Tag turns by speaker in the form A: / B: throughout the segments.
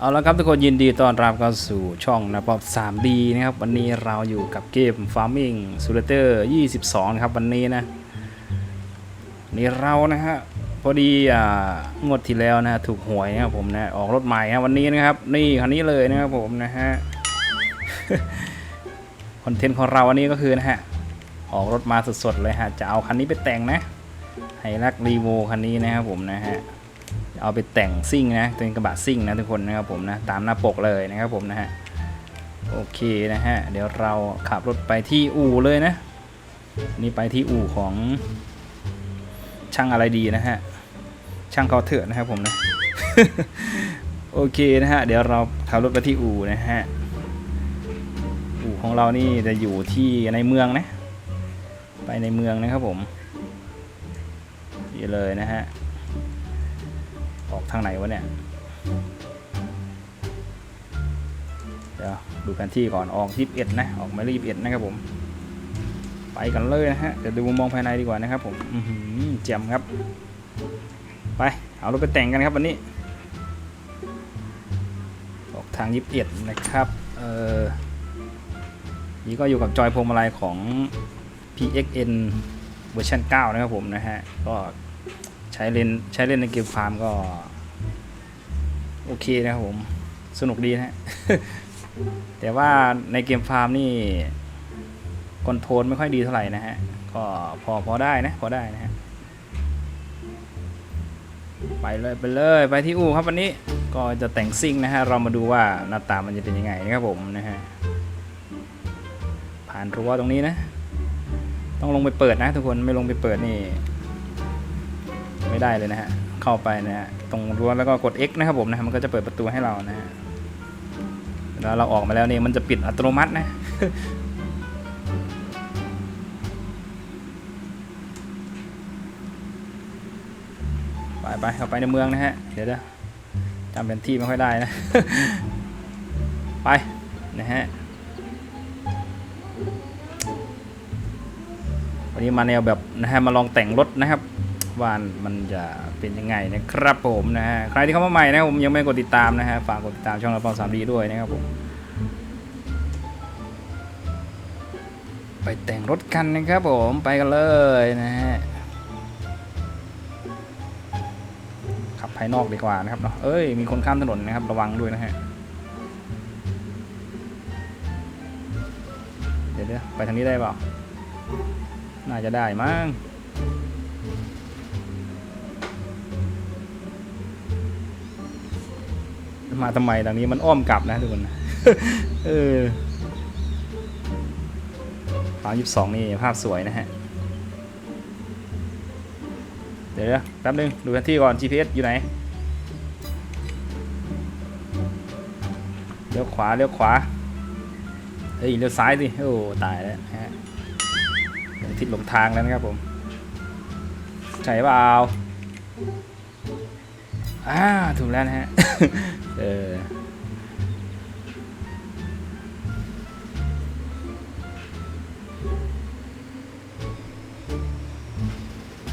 A: เอาละครับทุกคนยินดีต้อนรับเข้าสู่ช่องนะป๊อบ 3D นะครับ วันนี้เราอยู่กับเกม Farming Simulator 22 นะครับ วันนี้นะ นี่เรานะฮะพอดีอ่างวดที่แล้วนะถูกหวยนะครับผมนะออกรถใหม่นะวันนี้นะครับ นี่คันนี้เลยนะครับผมนะฮะคอนเทนต์ของเราวันนี้ก็คือนะฮะออกรถมาสดๆเลยฮะจะเอาคันนี้ไปแต่งนะไฮรักรีโวคันนี้นะครับผมนะฮะ เอาไปแต่งซิ่งนะเป็นกระบะซิ่งนะทุกคนนะครับผมนะตามหน้าปกเลยนะครับผมนะฮะโอเคนะฮะเดี๋ยวเราขับรถไปที่อู่เลยนะ นี่ไปที่อู่ของช่างอะไรดีนะฮะช่างเขาเถอะนะครับผมนะโอเคนะฮะเดี๋ยวเราขับรถไปที่อู่นะฮะอู่ของเรานี่จะอยู่ที่ในเมืองนะ ไปในเมืองนะครับผมนี่เลยนะฮะ ออกทางไหนวะเนี่ย เดี๋ยวดูแผนที่ก่อนออกที่เอ็ดนะ ออกหมายเลขเอ็ดนะครับผม ไปกันเลยนะฮะ เดี๋ยวดูมุมมองภายในดีกว่านะครับผมอือหือเจียมครับ ไป เอารถไปแต่งกันครับวันนี้ ออกทางยิบเอ็ดนะครับ เออนี่ก็อยู่กับจอยพวงมาลัยของ PXN เวอร์ชัน9 นะครับผมนะฮะ ก็ ใช้เล่นใช้เล่นในเกมฟาร์มก็ โอเคนะครับผม สนุกดีนะฮะแต่ว่าในเกมฟาร์มนี่คอนโทรลไม่ค่อยดีเท่าไหร่นะฮะ ก็พอพอได้นะ พอได้นะฮะ ไปเลยไปเลยไปที่อู่ครับวันนี้ก็จะแต่งซิ่งนะฮะ เรามาดูว่าหน้าตามันจะเป็นยังไงนะครับผมนะฮะ ผ่านรั้วตรงนี้นะ ต้องลงไปเปิดนะทุกคนไม่ลงไปเปิดนี่ ไม่ได้เลยนะฮะ เข้าไปนะฮะ ตรงรั้วแล้วก็กด X นะครับผมนะ มันก็จะเปิดประตูให้เรานะฮะ แล้วเราออกมาแล้วเนี่ยมันจะปิดอัตโนมัตินะไปไปเข้าไปในเมืองนะฮะ เดี๋ยวเดี๋ยวจำเป็นที่ไม่ค่อยได้นะ ไปนะฮะวันนี้มาแนวแบบนะฮะมาลองแต่งรถนะครับ ว่ามันจะเป็นยังไงนะครับผมนะฮะใครที่เข้ามาใหม่นะผมยังไม่กดติดตามนะฮะฝากกดติดตามช่องเราเปาสามดีด้วยนะครับผมไปแต่งรถกันนะครับผมไปกันเลยนะฮะขับภายนอกดีกว่านะครับเนาะเอ้ยมีคนข้ามถนนนะครับระวังด้วยนะฮะเดี๋ยวเดี๋ยวไปทางนี้ได้เปล่าน่าจะได้มั้ง มาทำไมทางนี้มันอ้อมกลับนะทุกคนเออสามยี่สองนี่ภาพสวยนะฮะ เดี๋ยวนะแป๊บนึง ดูแผนที่ก่อน GPS อยู่ไหน เลี้ยวขวา เลี้ยวขวา เฮ้ย เลี้ยวซ้ายสิ โอ้ ตายแล้วนะฮะเดี๋ยวทิศหลงทางแล้วนะครับผม ใช่เปล่า อ่าถูกแล้วนะฮะ เออ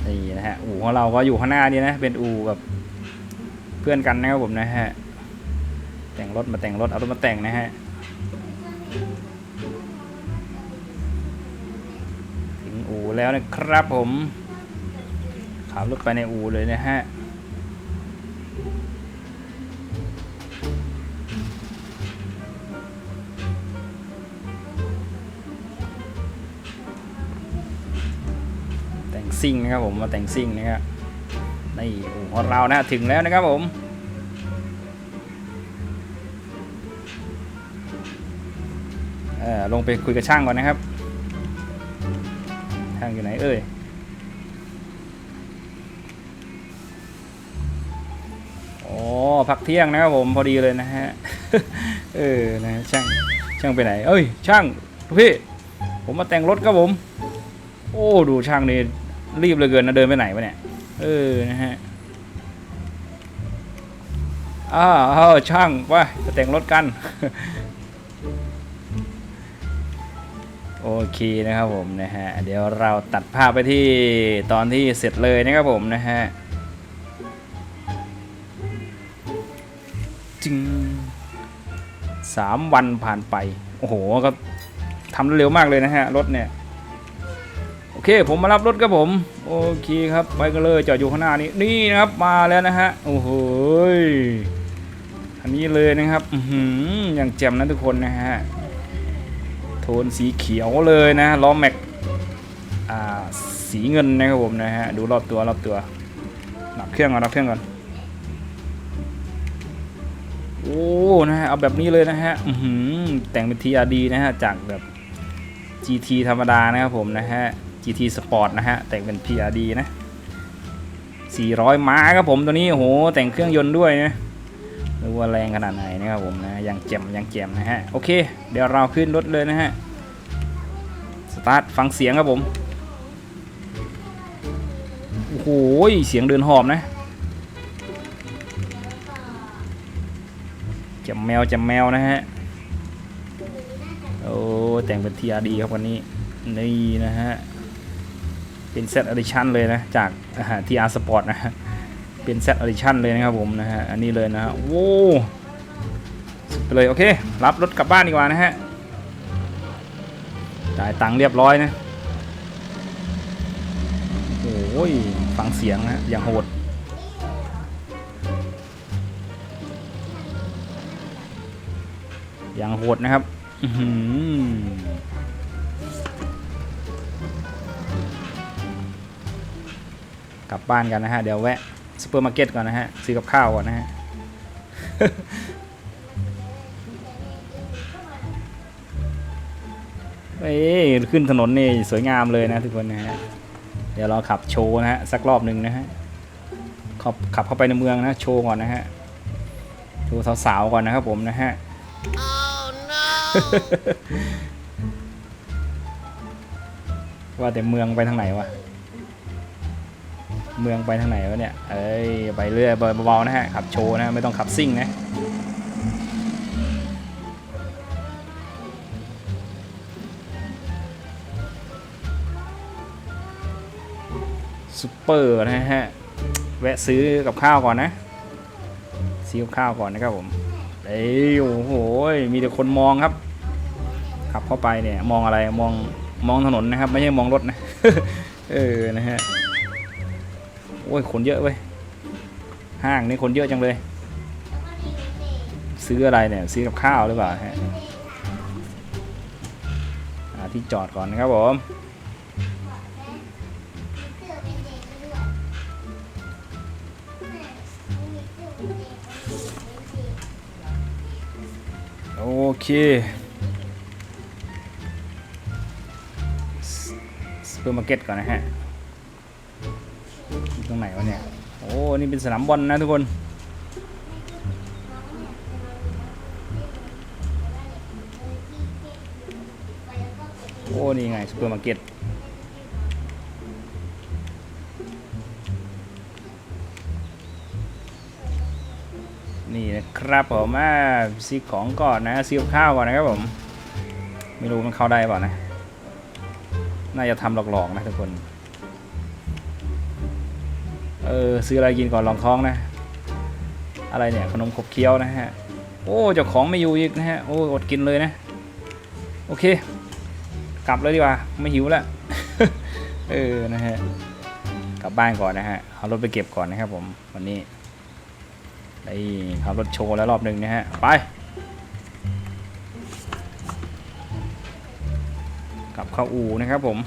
A: นี่นะฮะ อู่ของเราก็อยู่ข้างหน้านี่นะ เป็นอู่แบบเพื่อนกันนะครับผมนะฮะ แต่งรถมาแต่งรถ เอารถมาแต่งนะฮะถึงอู่แล้วนะครับผมขับรถไปในอู่เลยนะฮะ ซิ่งนะครับผมมาแต่งซิ่งนะครับนี่โอ้โหของเรานะถึงแล้วนะครับผมเออลงไปคุยกับช่างก่อนนะครับ ช่างอยู่ไหนเอ่ยโอ้พักเที่ยงนะครับผมพอดีเลยนะฮะ เออ นะช่าง ช่างไปไหน เอ้ย ช่างพี่ ผมมาแต่งรถครับผม โอ้ ดูช่างนี่ รีบเลยเกินนะเดินไปไหนวะเนี่ย เออ นะฮะ อ้าวอ้าช่างว่าจะแต่งรถกัน โอเคนะครับผมนะฮะ เดี๋ยวเราตัดภาพไปที่ตอนที่เสร็จเลยนะครับผมนะฮะจึงสามวันผ่านไป โอ้โห ก็ทำเร็วมากเลยนะฮะ รถเนี่ย เคผมมารับรถครับผม โอเคครับไปกันเลยจอดอยู่ข้างหน้านี้นี่นะครับมาแล้วนะฮะโอ้โหอันนี้เลยนะครับอือหือย่างแจ่มนะทุกคนนะฮะโทนสีเขียวเลยนะล้อแม็กอ่าสีเงินนะครับผมนะฮะดูรอบตัวรอบตัวดับเครื่องก่อนดับเครื่องก่อนโอ้นะฮะเอาแบบนี้เลยนะฮะอือหือแต่งเป็น TRD นะฮะจากแบบ GT ธรรมดานะครับผมนะฮะ GT Sport นะฮะ แต่งเป็น PRD นะ 400 ม้าครับผมตัวนี้โอ้โหแต่งเครื่องยนต์ด้วยนะดูว่าแรงขนาดไหนนะครับผมนะยังแจ่มยังแจ่มนะฮะ โอเค เดี๋ยวเราขึ้นรถเลยนะฮะ สตาร์ทฟังเสียงครับผม โอ้โหเสียงเดินหอบนะจำแมวจำแมวนะฮะ โอ้แต่งเป็น TRD ครับวันนี้ นี่นะฮะ เป็นเซตอ d ดิชันเลยนะ จากทีอ่า TR Sport นะฮะเป็นเซตอ d ดิชันเลยนะครับผมนะฮะอันนี้เลยนะฮะโว้สุดไปเลยโอเค รับรถกลับบ้านดีกว่านะฮะจ่ายตังค์เรียบร้อยนะโอ้ยฟังเสียงนะอย่างโหดอย่างโหดนะครับ อื กลับบ้านกันนะฮะ เดี๋ยวแวะซูเปอร์มาร์เก็ตก่อนนะฮะ ซื้อกับข้าวก่อนนะฮะ เอ้ยขึ้นถนนนี่สวยงามเลยนะทุกคนนะฮะ เดี๋ยวเราขับโชว์นะฮะ สักรอบหนึ่งนะฮะ ขับขับเข้าไปในเมืองนะโชว์ก่อนนะฮะ โชว์สาวๆก่อนนะครับผมนะฮะ ว่าแต่เมืองไปทางไหนวะ เมืองไปทางไหนวะเนี่ย เอ้ย ไปเรื่อยเบาๆนะฮะ ขับโชว์นะ ไม่ต้องขับซิ่งนะ ซุปเปอร์นะฮะ แวะซื้อกับข้าวก่อนนะ ซื้อกับข้าวก่อนนะครับผม เอ้ย โอ้โห มีแต่คนมองครับ ขับเข้าไปเนี่ย มองอะไร มอง มองถนนนะครับ ไม่ใช่มองรถนะ เออ นะฮะ อ้ยคนเยอะเว้ยห้างนี่คนเยอะจังเลย ซื้ออะไรเนี่ยซื้อกับข้าวหรือเปล่าฮะหาที่จอดก่อนนะครับผมโอเคซูเปอร์มาร์เก็ตก่อนนะฮะ ตรงไหนวะเนี่ย โอ้ นี่เป็นสนามบอลนะทุกคน โอ้ นี่ไงซูเปอร์มาร์เก็ตนี่นะครับผมอ่าซื้อของก่อนนะซื้อข้าวก่อนนะครับผม ไม่รู้มันเข้าได้เปล่านะ น่าจะทำหลอกๆนะทุกคน เออซื้ออะไรกินก่อนรองท้องนะ อะไรเนี่ยขนมขบเคี้ยวนะฮะ โอ้เจ้าของไม่อยู่อีกนะฮะ โอ้อดกินเลยนะ โอเค กลับเลยดีกว่าไม่หิวแล้วเออนะฮะกลับบ้านก่อนนะฮะเอารถไปเก็บก่อนนะครับผมวันนี้ได้ขับรถโชว์แล้วรอบหนึ่งนะฮะไปกลับเข้าอู่นะครับผม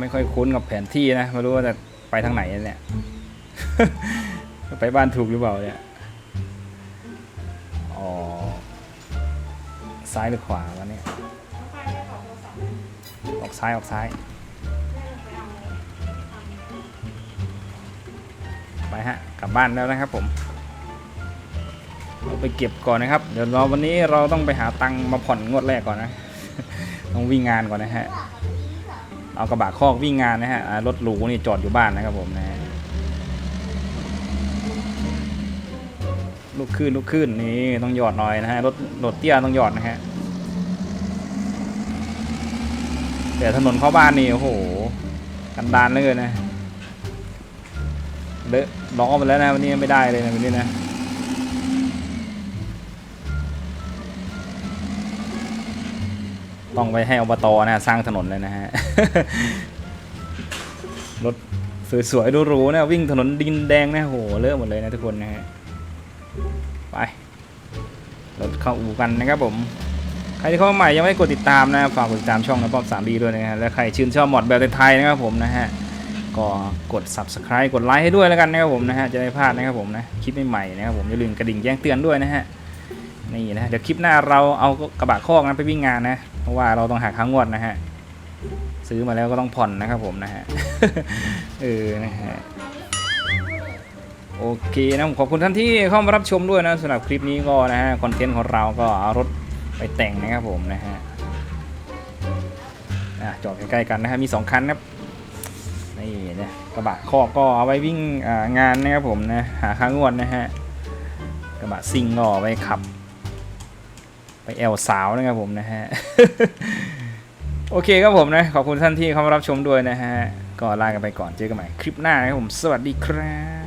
A: ไม่ค่อยคุ้นกับแผนที่นะไม่รู้ว่าจะไปทางไหนเนี่ยไปบ้านถูกหรือเปล่าเนี่ยอ๋อซ้ายหรือขวาวะเนี่ยออกซ้ายออกซ้าย ไปฮะกลับบ้านแล้วนะครับผมเราไปเก็บก่อนนะครับ เดี๋ยวเราวันนี้เราต้องไปหาตังค์มาผ่อนงวดแรกก่อนนะ ต้องวิ่งงานก่อนนะฮะ เอากระบะคอกวิ่งงานนะฮะรถหรูนี่จอดอยู่บ้านนะครับผมนะลูกขึ้นลูกขึ้นนี่ต้องหยอดหน่อยนะฮะรถรถเตี้ยต้องหยอดนะฮะแต่ถนนเข้าบ้านนี่โอ้โหกันดานเลยนะเลอะล้อไปแล้วนะวันนี้ไม่ได้เลยนะวันนี้นะ ต้องไปให้อบตนะฮะสร้างถนนเลยนะฮะ รถสวยๆหรูๆนะวิ่งถนนดินแดงนะโหเลอะหมดเลยนะทุกคนนะฮะไปรถเข้าอู่กันนะครับผมใครที่เข้ามาใหม่ยังไม่กดติดตามนะฝากกดติดตามช่องนะป้อมสามดีด้วยนะฮะและใครชื่นชอบมอดแบบไทยๆนะครับผมนะฮะก็กด subscribe กดไลค์ให้ด้วยแล้วกันนะครับผมนะฮะจะได้พลาดนะครับผมนะคลิปใหม่ๆนะครับผมอย่าลืมกระดิ่งแจ้งเตือนด้วยนะฮะ นี่นะเดี๋ยวคลิปหน้าเราเอากระบะคอกนะไปวิ่งงานนะ เพราะว่าเราต้องหักค้างวดนะฮะ ซื้อมาแล้วก็ต้องผ่อนนะครับผมนะฮะ เออ นะฮะ โอเคนะผมขอบคุณท่านที่เข้ามารับชมด้วยนะสำหรับคลิปนี้ก็นะฮะคอนเทนต์ของเราก็เอารถไปแต่งนะครับผมนะฮะจอดใกล้ๆกันนะฮะมีสองคันครับนี่นะกระบะคอกก็เอาไว้วิ่งงานนะครับผมนะหาค้างงวดนะฮะกระบะซิงก็เอาไว้ขับ ไปแอลสาวนะครับผมนะฮะ โอเคครับผมนะ ขอบคุณท่านที่เข้ามารับชมด้วยนะฮะ ก็ลากันไปก่อนเจอกันใหม่คลิปหน้านะครับผม สวัสดีครับ